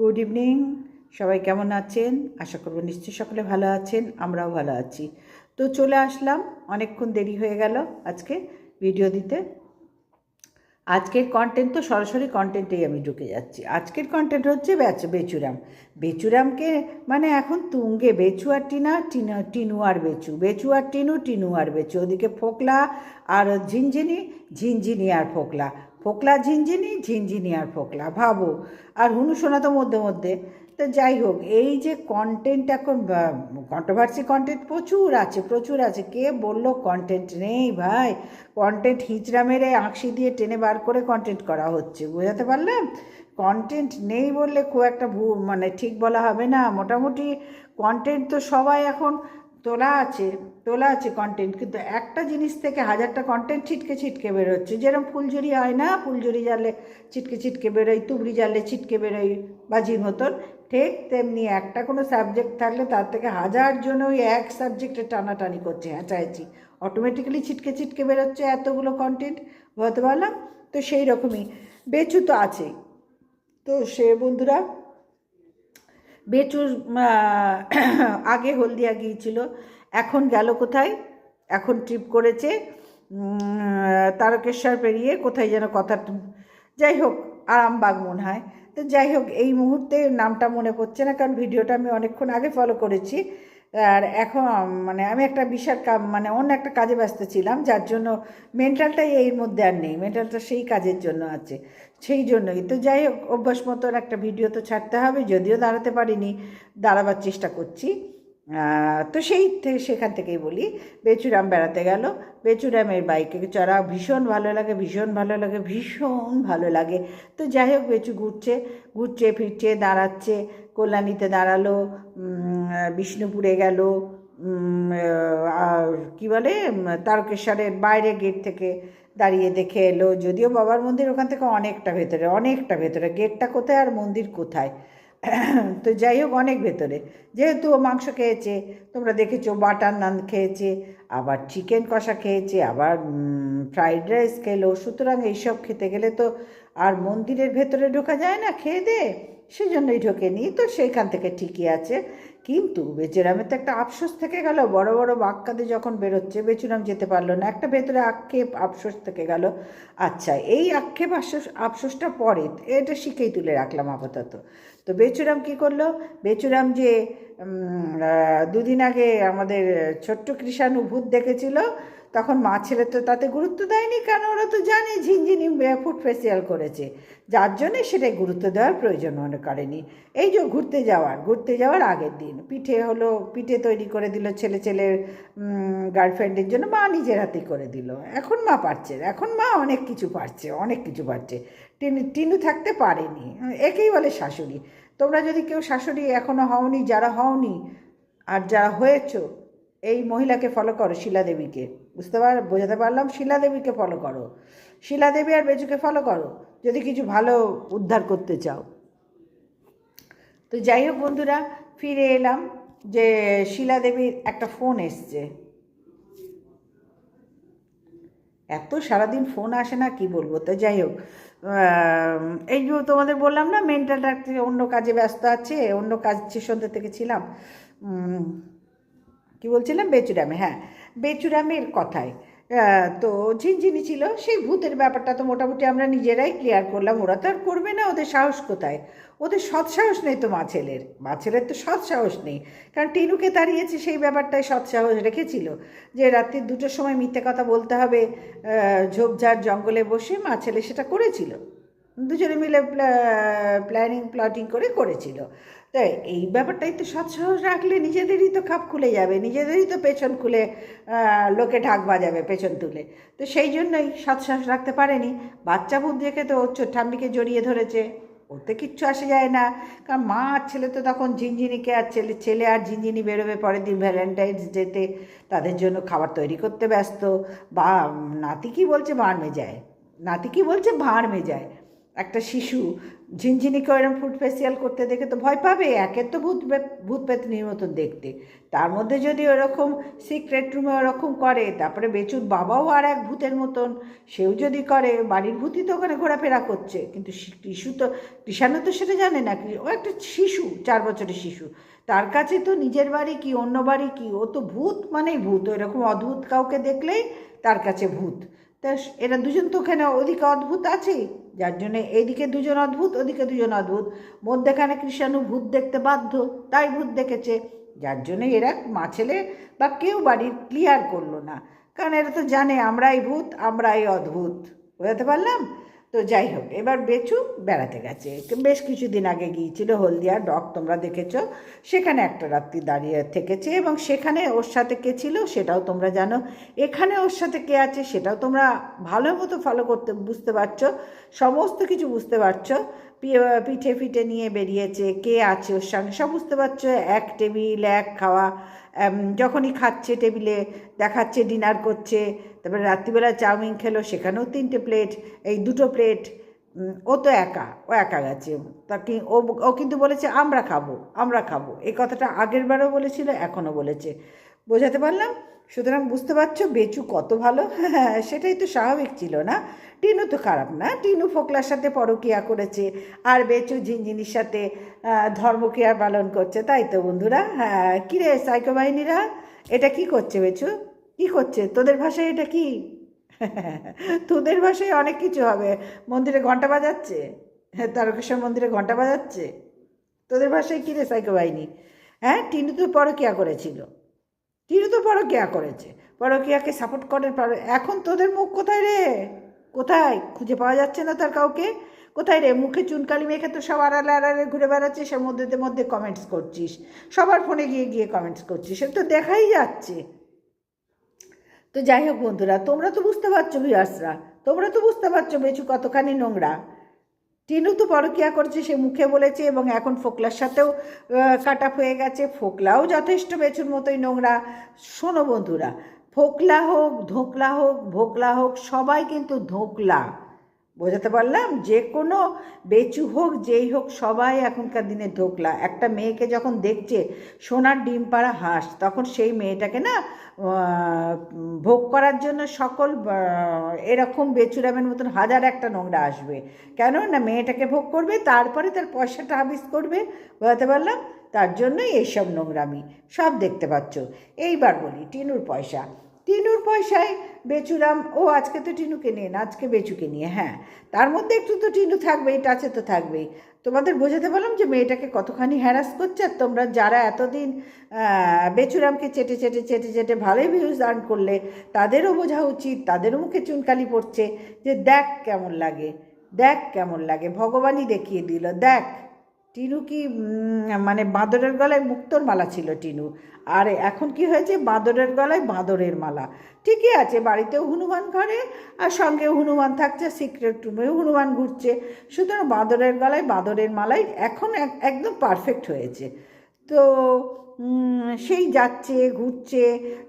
Good evening সবাই কেমন আছেন? আশা করব নিশ্চয়ই সকলে ভালো আছেন, আমরাও ভালো আছি। তো চলে আসলাম, অনেকক্ষণ দেরি হয়ে গেল আজকে ভিডিও দিতে। আজকের কন্টেন্ট তো সরাসরি কন্টেন্টেই আমি ঢুকে যাচ্ছি। আজকের কন্টেন্ট হচ্ছে বেচুরাম। বেচুরামকে মানে এখন তুঙ্গে, বেচু আর টিনা টিনা, টিনু আর বেচু। বেচু আর টিনু টিনু আর বেচু। ওদিকে ফোকলা আর ঝিনঝিনি ঝিনঝিনি আর ফোকলা। ফোকলা ঝিনঝিনি ঝিনঝিনি আর ফোকলা, ভাবো। আর হুনু শোনা তো মধ্যে মধ্যে। তো যাই হোক, এই যে কন্টেন্ট এখন কন্ট্রোভার্সি কন্টেন্ট প্রচুর আছে প্রচুর আছে। কে বলল কন্টেন্ট নেই ভাই? কন্টেন্ট হিচড়া মেরে আঁকশি দিয়ে টেনে বার করে কন্টেন্ট করা হচ্ছে, বোঝাতে পারলাম কন্টেন্ট নেই বললে খুব একটা ভু মানে ঠিক বলা হবে না। মোটামুটি কন্টেন্ট তো সবাই এখন তোলা আছে তোলা আছে কন্টেন্ট কিন্তু একটা জিনিস থেকে হাজারটা কন্টেন্ট ছিটকে ছিটকে বেরোচ্ছে। যেরকম ফুলঝুরি হয় না, ফুলঝুরি জানলে ছিটকে ছিটকে বেরোয়, তুবড়ি জানলে ছিটকে বেরোয় বাজির মতন, ঠিক তেমনি একটা কোনো সাবজেক্ট থাকলে তার থেকে হাজার জন ওই এক সাবজেক্টে টানাটানি করছে হ্যাঁচাইছি অটোমেটিক্যালি ছিটকে ছিটকে বেরোচ্ছে এতগুলো কন্টেন্ট বলতে পারলাম? তো সেই রকমই বেচু তো আছেই। তো সে বন্ধুরা বেচুর আগে হলদিয়া গিয়েছিল, এখন গেল কোথায়? এখন ট্রিপ করেছে তারকেশ্বর পেরিয়ে কোথায় যেন কথা যাই হোক, আরামবাগ মনে হয়। তো যাই হোক, এই মুহূর্তে নামটা মনে পড়ছে না, কারণ ভিডিওটা আমি অনেকক্ষণ আগে ফলো করেছি। আর এখন মানে আমি একটা বিশাল মানে অন্য একটা কাজে ব্যস্ত ছিলাম, যার জন্য মেন্টালটাই এর মধ্যে আর নেই। মেন্টালটা সেই কাজের জন্য আছে, সেই জন্যই। তো যাই হোক, অভ্যাস মতন একটা ভিডিও তো ছাড়তে হবে, যদিও দাঁড়াতে পারিনি, দাঁড়াবার চেষ্টা করছি। তো সেই থেকে সেখান থেকেই বলি, বেচুরাম বেড়াতে গেল। বেচুরামের বাইকে চড়া ভীষণ ভালো লাগে, ভীষণ ভালো লাগে, ভীষণ ভালো লাগে। তো যাই হোক, বেচু ঘুরছে ঘুরছে, ফিরছে, দাঁড়াচ্ছে। কল্যাণীতে দাঁড়াল বিষ্ণুপুরে গেল কী বলে তারকেশ্বরের বাইরে গেট থেকে দাঁড়িয়ে দেখে এলো, যদিও বাবার মন্দির ওখান থেকে অনেকটা ভেতরে অনেকটা ভেতরে। গেটটা কোথায় আর মন্দির কোথায়? তো যাই হোক, অনেক ভেতরে। যেহেতু ও মাংস খেয়েছে, তোমরা দেখেছ বাটার নান খেয়েছে, আবার চিকেন কষা খেয়েছে, আবার ফ্রাইড রাইস খেলো। সুতরাং এইসব খেতে গেলে তো আর মন্দিরের ভেতরে ঢোকা যায় না, খেয়ে দে। সেজন্যই ঢোকেনি। তো সেইখান থেকে ঠিকই আছে। কিন্তু বেচুরামের তো একটা আফসোস থেকে গেল। বড় বড় বাক্কাতে যখন বেরোচ্ছে, বেচুরাম যেতে পারল না। একটা ভেতরে আক্ষেপ, আফসোস থেকে গেল। আচ্ছা এই আক্ষেপ, আফসোস, আফসোসটা পরে এটা শিখেই তুলে রাখলাম আপাতত। তো বেচুরাম কি করল? বেচুরাম যে দুদিন আগে আমাদের ছোট্ট কৃষাণু ভূত দেখেছিল তখন মা ছেলে তো তাতে গুরুত্ব দেয়নি কারণ ওরা তো জানে ঝিনঝিনি ফুড ফেসিয়াল করেছে। যার জন্যে সেটাই গুরুত্ব দেওয়ার প্রয়োজন মনে করেনি। এই যে ঘুরতে যাওয়ার ঘুরতে যাওয়ার আগের দিন। পিঠে হলো, পিঠে তৈরি করে দিল ছেলে ছেলের গার্লফ্রেন্ডের জন্য মা নিজের হাতেই করে দিল। এখন মা পারছে এখন মা অনেক কিছু পারছে, অনেক কিছু পারছে। টিনু টিনু থাকতে পারেনি। একেই বলে শাশুড়ি। তোমরা যদি কেউ শাশুড়ি এখনও হওনি, যারা হওনি, আর যারা হয়েছো, এই মহিলাকে ফলো করো শিলা দেবীকে। বুঝতে পার, বোঝাতে পারলাম শিলা দেবীকে ফলো করো। শিলা দেবী আর বেজুকে ফলো করো, যদি কিছু ভালো উদ্ধার করতে চাও। তো যাই হোক বন্ধুরা, ফিরে এলাম যে শিলা দেবীর একটা ফোন এসছে। এত সারাদিন ফোন আসে না, কি বলব? তো যাই হোক এই যে তোমাদের বললাম না মেন্টালটা অন্য কাজে ব্যস্ত আছে, অন্য কাজ সন্ধ্যে থেকে ছিলাম। কি বলছিলাম? বেচুরামে হ্যাঁ। বেচুরামের কথায়। তো ঝিনঝিনি ছিল, সেই ভূতের ব্যাপারটা তো মোটামুটি আমরা নিজেরাই ক্লিয়ার করলাম। ওরা তো আর করবে না ওদের সাহস কোথায়? ওদের সৎ সাহস নেই তো মা ছেলের। মা ছেলের তো সৎ সাহস নেই। কারণ টিনুকে তাড়িয়েছে সেই ব্যাপারটাই সৎ সাহস রেখেছিল যে রাত্রি দুটোর সময় মিথ্যে কথা বলতে হবে ঝোপঝাড় জঙ্গলে বসে মা ছেলে সেটা করেছিল। দুজনে মিলে প্ল্যানিং প্লটিং করে করেছিল। তাই এই ব্যাপারটাই তো সৎসাহস রাখলে নিজেদেরই তো খাপ খুলে যাবে, নিজেদেরই তো পেছন খুলে লোকে ঢাক বাজাবে পেছন তুলে। তো সেই জন্যই সৎসাহস রাখতে পারেনি। বাচ্চা দেখে তো ঠাম্মিকে জড়িয়ে ধরেছে। ওতে কিচ্ছু আসে যায় না। কারণ মা আর ছেলে তো তখন ঝিনঝিনিকে আর ছেলে ছেলে আর ঝিনঝিনি বেরোবে পরের দিন ভ্যালেন্টাইন্স ডেতে। তাদের জন্য খাবার তৈরি করতে ব্যস্ত। বা নাতি কি বলছে? ভাঁড় মেজায়। নাতি কি বলছে? ভাঁড় মেজায়। একটা শিশু, ঝিনঝিনিকে ওরম ফুড ফেসিয়াল করতে দেখে তো ভয় পাবে, একের তো ভূত ভূত পেতনির মতন দেখতে। তার মধ্যে যদি ওরকম সিক্রেট রুমে ওরকম করে, তারপরে বেচুর বাবাও আর এক ভূতের মতন, সেও যদি করে, বাড়ির ভূতই তো ওখানে ঘোরাফেরা করছে। কিন্তু শি- কৃষু তো কৃষাণু তো সেটা জানে না ও একটা শিশু, চার বছরের শিশু। তার কাছে তো নিজের বাড়ি কি, অন্য বাড়ি কি, ও তো ভূত মানেই ভূত এরকম অদ্ভুত কাউকে দেখলেই তার কাছে ভূত। তা এরা দুজন তো ওখানে ওদিকে অদ্ভুত আছে। যার জন্য এইদিকে দুজন অদ্ভুত, ওদিকে দুজন অদ্ভুত। মধ্যেখানে কৃষাণু ভূত দেখতে বাধ্য, তাই ভূত দেখেছে। যার জন্য এরা মা ছেলে বা কেউ বাড়ির ক্লিয়ার করল না। কারণ এরা তো জানে, আমরাই ভূত, আমরাই অদ্ভুত। বোঝাতে পারলাম? তো যাই হোক, এবার বেচু বেড়াতে গেছে। বেশ কিছুদিন আগে গিয়েছিল হলদিয়া ডক, তোমরা দেখেছ। সেখানে একটা রাত্রি দাঁড়িয়ে থেকেছে এবং সেখানে ওর সাথে কে ছিল সেটাও তোমরা জানো। এখানে ওর সাথে কে আছে সেটাও তোমরা ভালো মতো ফলো করতে, বুঝতে পারছ। সমস্ত কিছু বুঝতে পারছ। পিঠে ফিঠে নিয়ে বেরিয়েছে, কে আছে ওর সঙ্গে, সব বুঝতে পারছ। এক টেবিল, এক খাওয়া যখনই খাচ্ছে, টেবিলে দেখাচ্ছে, ডিনার করছে, তারপরে রাত্রিবেলা চাউমিন খেলো, সেখানেও তিনটে প্লেট, এই দুটো প্লেট ও তো একা, ও একা গেছে। তাকে, ও ও কিন্তু বলেছে, আমরা খাব আমরা খাব। এই কথাটা আগের বারও বলেছিল, এখনও বলেছে। বোঝাতে পারলাম? সুতরাং বুঝতে পারছ, বেচু কত ভালো? হ্যাঁ সেটাই তো স্বাভাবিক ছিল না? টিনু তো খারাপ না? টিনু ফোকলার সাথে পরকিয়া করেছে, আর বেচু ঝিনঝিনির সাথে ধর্মক্রিয়া পালন করছে, তাই তো বন্ধুরা? হ্যাঁ কিরে সাইকো বাহিনীরা? এটা কি করছে বেচু? কি করছে? তোদের ভাষায় এটা কি? তোদের ভাষায় অনেক কিছু হবে। মন্দিরে ঘণ্টা বাজাচ্ছে? তারকেশ্বর মন্দিরে ঘণ্টা বাজাচ্ছে? তোদের ভাষায় কী রে সাইকো বাহিনী? হ্যাঁ টিনু তো পরকিয়া করেছিল। টিনু তো পরকিয়া করেছে। পরকিয়াকে সাপোর্ট করে পারে- এখন তোদের মুখ কোথায় রে? কোথায়? খুঁজে পাওয়া যাচ্ছে না তার কাউকে? কোথায় রে? মুখে চুনকালি মেখে তো সব আড়ালে আড়ালে ঘুরে বেড়াচ্ছে সে মধ্যে মধ্যে কমেন্টস করছিস। সবার ফোনে গিয়ে গিয়ে কমেন্টস করছিস, সে তো দেখাই যাচ্ছে। তো যাই হোক বন্ধুরা, তোমরা তো বুঝতে পারছ ভিউয়ার্সরা তোমরা তো বুঝতে পারছ বেচু কতখানি নোংরা। টিনু তো পরকিয়া করছে, সে মুখে বলেছে এবং এখন ফোকলার সাথেও কাট হয়ে গেছে। ফোকলাও যথেষ্ট বেচুর মতোই নোংরা। শোনো বন্ধুরা, ফোকলা হোক, ধোকলা হোক, ভোকলা হোক, সবাই কিন্তু ধোকলা। বোঝাতে পারলাম, যে কোনো বেচু হোক, যেই হোক, সবাই এখনকার দিনে ধোকলা একটা মেয়েকে যখন দেখছে সোনার ডিম পাড়া হাঁস, তখন সেই মেয়েটাকে না ভোগ করার জন্য সকল এরকম বেচুরামের মতন হাজার একটা নোংরা আসবে। কেন? না, মেয়েটাকে ভোগ করবে, তারপরে তার পয়সাটা হাবিস করবে, বোঝাতে পারলাম? তার জন্যই এইসব নোংরামি। সব দেখতে পাচ্ছ। এইবার বলি, টিনুর পয়সা। টিনুর পয়সায় বেচুরাম ও আজকে তো টিনুকে না, আজকে বেচুকে নিয়ে হ্যাঁ। তার মধ্যে একটু তো টিনু থাকবেই, টাচে তো থাকবেই। তোমাদের বোঝাতে পারলাম যে মেয়েটাকে কতখানি হ্যারাস করছে আর তোমরা যারা এতদিন বেচুরামকে চেটে চেটে চেটে চেটে ভালোই ভিউজ আর্ন করলে, তাদেরও বোঝা উচিত, তাদেরও মুখে চুনকালি পড়ছে যে দেখ কেমন লাগে, দেখ কেমন লাগে, ভগবানই দেখিয়ে দিল, দেখ। টিনু কি মানে বাঁদরের গলায় মুক্তোর মালা ছিল টিনু। আর এখন কি হয়েছে? বাঁদরের গলায় বাঁদরের মালা। ঠিকই আছে, বাড়িতেও হনুমান ঘরে, আর সঙ্গে হনুমান থাকছে সিক্রেট রুমেও হনুমান ঘুরছে। সুতরাং বাঁদরের গলায় বাঁদরের মালাই এখন এক- একদম পারফেক্ট হয়েছে। তো সেই যাচ্ছে, ঘুরছে,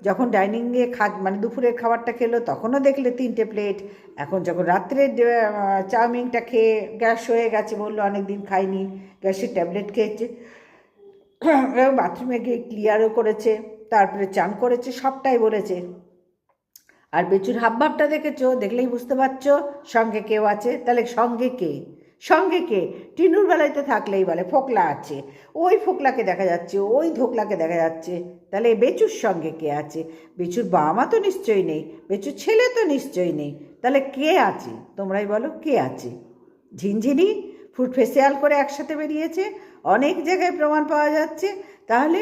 যখন ডাইনিংয়ে খা মানে দুপুরের খাবারটা খেলো, তখনও দেখলে তিনটে প্লেট। এখন যখন রাত্রে চাউমিনটা খেয়ে গ্যাস হয়ে গেছে বলল অনেক দিন খাইনি, গ্যাসের ট্যাবলেট খেয়েছে। বাথরুমে গিয়ে ক্লিয়ারও করেছে, তারপরে চান করেছে, সবটাই বলেছে। আর বেচুর হাবভাবটা দেখেছ? দেখলেই বুঝতে পারছ, সঙ্গে কেউ আছে? তাহলে সঙ্গে কে? সঙ্গে কে? টিনুর বেলায় তো থাকলেই বলে, ফোকলা আছে। ওই ফোকলাকে দেখা যাচ্ছে, ওই ধোকলাকে দেখা যাচ্ছে। তাহলে বেচুর সঙ্গে কে আছে? বেচুর বাবা মা তো নিশ্চয়ই নেই, বেচুর ছেলে তো নিশ্চয়ই নেই। তাহলে কে আছে? তোমরাই বলো, কে আছে? ঝিনঝিনি ফুড ফেসিয়াল করে একসাথে বেরিয়েছে, অনেক জায়গায় প্রমাণ পাওয়া যাচ্ছে। তাহলে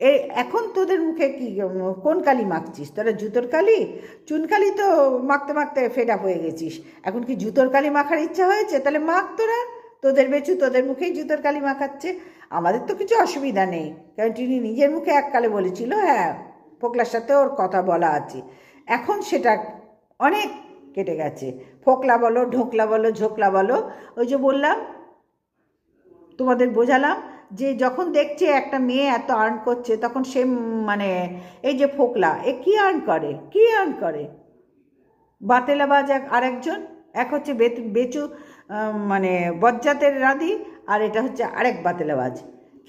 এ এখন তোদের মুখে কি কোন কালি মাখছিস? তোরা জুতোর কালি? চুনকালি তো মাখতে মাখতে ফেড হয়ে গেছিস। এখন কি জুতোর কালি মাখার ইচ্ছা হয়েছে? তাহলে মাখ তোরা। তোদের বেচু তোদের মুখেই জুতোর কালি মাখাচ্ছে। আমাদের তো কিছু অসুবিধা নেই। কারণ তিনি নিজের মুখে এককালে বলেছিল হ্যাঁ ফোকলার সাথে ওর কথা বলা আছে। এখন সেটা অনেক কেটে গেছে। ফোকলা বলো, ঢোকলা বলো, ঝোকলা বলো। ওই যে বললাম, তোমাদের বোঝালাম যে যখন দেখছে একটা মেয়ে এত আর্ন করছে, তখন সে মানে এই যে ফোকলা, এ কী আর্ন করে? কী আর্ন করে? বাতেলাবাজ এক, আরেকজন, এক হচ্ছে বেচু মানে বজ্জাতের রাঁধি, আর এটা হচ্ছে আরেক বাতেলাবাজ।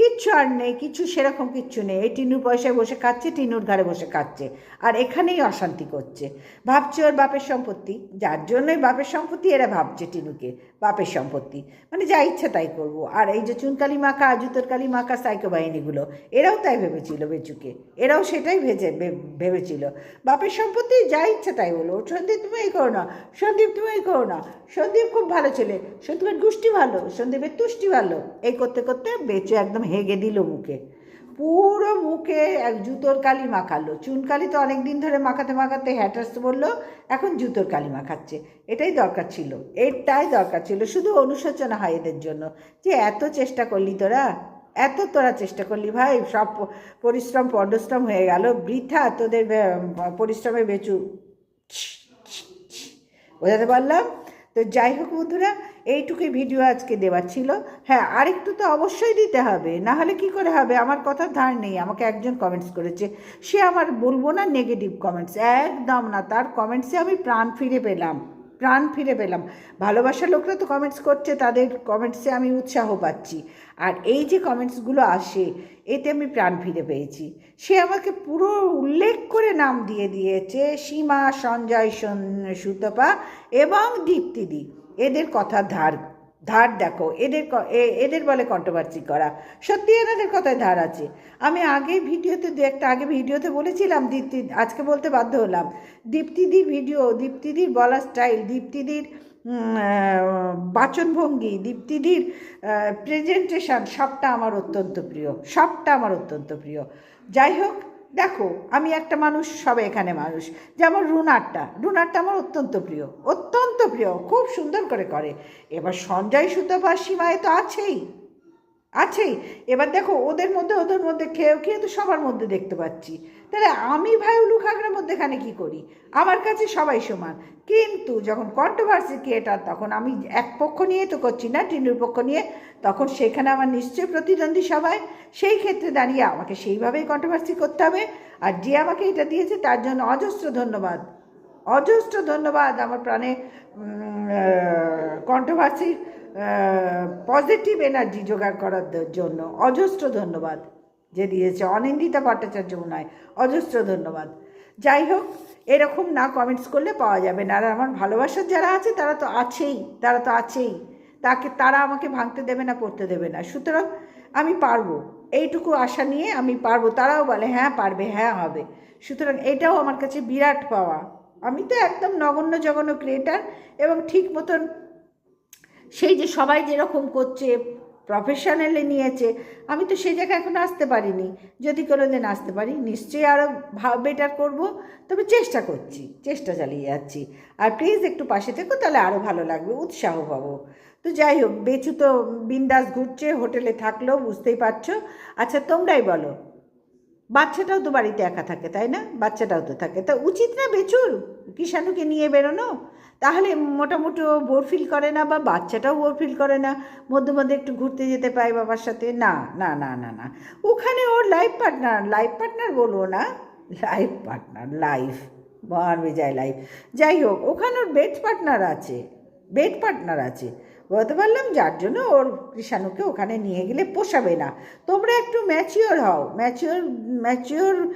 কিচ্ছু আর নেই, কিছু সেরকম কিচ্ছু নেই। এই টিনুর পয়সায় বসে খাচ্ছে, টিনুর ঘাড়ে বসে খাচ্ছে। আর এখানেই অশান্তি করছে। ভাবছে ওর বাপের সম্পত্তি। যার জন্যই বাপের সম্পত্তি, এরা ভাবছে টিনুকে। বাপের সম্পত্তি। মানে যা ইচ্ছা তাই করব। আর এই যে চুনকালি মাখা জুতোর কালি মাখা সাইকো বাহিনীগুলো এরাও তাই ভেবেছিল বেচুকে। এরাও সেটাই ভেজে ভেবেছিল। বাপের সম্পত্তি, যা ইচ্ছা তাই বলো সন্দীপ, তুমি এই করো না। সন্দীপ, তুমি এই করো না। সন্দীপ খুব ভালো ছেলে। সন্দীপের গুষ্টি ভালো। সন্দীপের তুষ্টি ভালো। এই করতে করতে বেচু একদম হেগে দিল মুখে। পুরো মুখে এক জুতোর কালি মাখালো। চুনকালি তো অনেক দিন ধরে মাখাতে মাখাতে হ্যাটার্স বলল, এখন জুতোর কালি মাখাচ্ছে। এটাই দরকার ছিল। এটাই দরকার ছিল। শুধু অনুশোচনা হয় এদের জন্য। যে এত চেষ্টা করলি তোরা? এত তোরা চেষ্টা করলি ভাই? সব পরিশ্রম পণ্ডশ্রম হয়ে গেল। বৃথা তোদের পরিশ্রমে বেচু। বোঝাতে পারলাম? তো যাই হোক বন্ধুরা এইটুকুই ভিডিও আজকে দেওয়ার ছিল। হ্যাঁ আরেকটু তো অবশ্যই দিতে হবে। না হলে কি করে হবে? আমার কথা ধার নেই। আমাকে একজন কমেন্টস করেছে। সে আমার বলব না নেগেটিভ কমেন্টস একদম না। তার কমেন্টসে আমি প্রাণ ফিরে পেলাম। প্রাণ ফিরে পেলাম। ভালোবাসার লোকরা তো কমেন্টস করছে, তাদের কমেন্টসে আমি উৎসাহ পাচ্ছি। আর এই যে কমেন্টসগুলো আসে, এতে আমি প্রাণ ফিরে পেয়েছি। সে আমাকে পুরো উল্লেখ করে নাম দিয়ে দিয়েছে, সীমা, সঞ্জয় সুতপা এবং দীপ্তিদি। এদের কথা ধার ধার দেখো, এদের এদের বলে কন্ট্রোভার্সি করা। সত্যি এনাদের কথায় ধার আছে। আমি আগে ভিডিওতে দু একটা, আগে ভিডিওতে বলেছিলাম দীপ্তি, আজকে বলতে বাধ্য হলাম। দীপ্তিদির ভিডিও, দীপ্তিদির বলার স্টাইল দীপ্তিদির বাচনভঙ্গি, দীপ্তিদির প্রেজেন্টেশন সবটা আমার অত্যন্ত প্রিয়, সবটা আমার অত্যন্ত প্রিয়। যাই হোক দেখো, আমি একটা মানুষ সবে এখানে মানুষ। যেমন রুনারটা রুনারটা আমার অত্যন্ত প্রিয় অত্যন্ত প্রিয়, খুব সুন্দর করে করে। এবার সঞ্জয় সুতপা সীমায় তো আছেই আছেই। এবার দেখো, ওদের মধ্যে ওদের মধ্যে খেয়েও খেয়ে তো সবার মধ্যে দেখতে পাচ্ছি। তাহলে আমি ভাই উলু খাগড়ার মধ্যেখানে কি করি? আমার কাছে সবাই সমান। কিন্তু যখন কন্ট্রোভার্সি ক্রিয়েটার তখন আমি এক পক্ষ নিয়ে তো করছি না টিনুর পক্ষ নিয়ে, তখন সেখানে আমার নিশ্চয়ই প্রতিদ্বন্দ্বী সবাই। সেই ক্ষেত্রে দাঁড়িয়ে আমাকে সেইভাবেই কন্ট্রোভার্সি করতে হবে। আর যে আমাকে এটা দিয়েছে, তার জন্য অজস্র ধন্যবাদ। অজস্র ধন্যবাদ আমার প্রাণে কন্ট্রোভার্সির পজিটিভ এনার্জি জোগাড় করার জন্য। অজস্র ধন্যবাদ। যে দিয়েছে। অনিন্দিতা ভট্টাচার্য নয়। অজস্র ধন্যবাদ। যাই হোক, এরকম না কমেন্টস করলে পাওয়া যাবে না। আর আমার ভালোবাসার যারা আছে, তারা তো আছেই, তারা তো আছেই। তাকে, তারা আমাকে ভাঙতে দেবে না, পড়তে দেবে না। সুতরাং আমি পারব। এইটুকু আশা নিয়ে আমি পারব। তারাও বলে হ্যাঁ পারবে হ্যাঁ হবে। সুতরাং এটাও আমার কাছে বিরাট পাওয়া। আমি তো একদম নগণ্য জঘন্য ক্রিয়েটার এবং ঠিক মতন সেই যে সবাই যেরকম করছে প্রফেশনালি নিয়েছে, আমি তো সে জায়গায় এখন আসতে পারিনি। যদি কোনো দিন আসতে পারি, নিশ্চয়ই আরও বেটার করব। তবে চেষ্টা করছি, চেষ্টা চালিয়ে যাচ্ছি। আর প্লিজ একটু পাশে থেকো, তাহলে আরও ভালো লাগবে, উৎসাহ পাবো। তো যাই হোক, বেচু তো বিন্দাস ঘুরছে, হোটেলে থাকলেও বুঝতেই পারছ। আচ্ছা তোমরাই বলো বাচ্চাটাও তো বাড়িতে একা থাকে, তাই না? বাচ্চাটাও তো থাকে। তা উচিত না বেচুর কিষাণুকে নিয়ে বেরোনো? তাহলে মোটামুটি বোর ফিল করে না বা বাচ্চাটাও বোর ফিল করে না, মধ্যে মধ্যে একটু ঘুরতে যেতে পায় বাবার সাথে? না না না না না। ওখানে ওর লাইফ পার্টনার লাইফ পার্টনার বলব না। লাইফ পার্টনার লাইফ বার যায় লাইফ যাই হোক, ওখানে ওর বেড পার্টনার আছে বেড পার্টনার আছে। বলতে পারলাম যার জন্য ওর কৃষাণুকে ওখানে নিয়ে গেলে পোষাবে না। তোমরা একটু ম্যাচিওর হও ম্যাচিওর ম্যাচিওর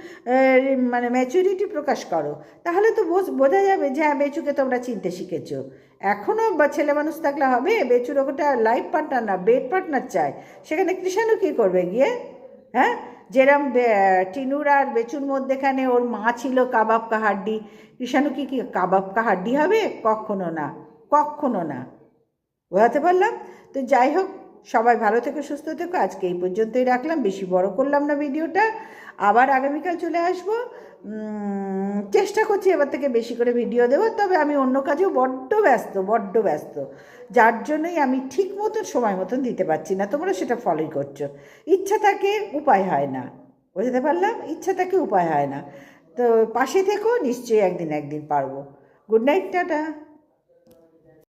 মানে ম্যাচিউরিটি প্রকাশ করো। তাহলে তো বোঝ- যাবে যে হ্যাঁ বেচুকে তোমরা চিনতে শিখেছো। এখনও বা ছেলে মানুষ থাকলে হবে, বেচুর ওটা লাইফ পার্টনার না বেড পার্টনার চায়। সেখানে কৃষাণু কী করবে গিয়ে? হ্যাঁ? যেরম টিনুর আর বেচুর মধ্যেখানে ওর মা ছিল কাবাব কা হাড্ডি কৃষাণু কি কি কাবাব কা হাড্ডি হবে? কখনো না কখনো না। বোঝাতে পারলাম? তো যাই হোক, সবাই ভালো থেকো, সুস্থ থেকো। আজকে এই পর্যন্তই রাখলাম। বেশি বড় করলাম না ভিডিওটা। আবার আগামীকাল চলে আসব। চেষ্টা করছি এবার থেকে বেশি করে ভিডিও দেবো তবে আমি অন্য কাজেও বড্ড ব্যস্ত বড্ড ব্যস্ত। যার জন্যই আমি ঠিক মতন সময় মতন দিতে পারছি না। তোমরা সেটা ফলোই করছ। ইচ্ছা থাকে, উপায় হয় না। বুঝতে পারলাম? ইচ্ছা থাকে, উপায় হয় না। তো পাশে থেকো, নিশ্চয়ই একদিন একদিন পারব। Good night tata.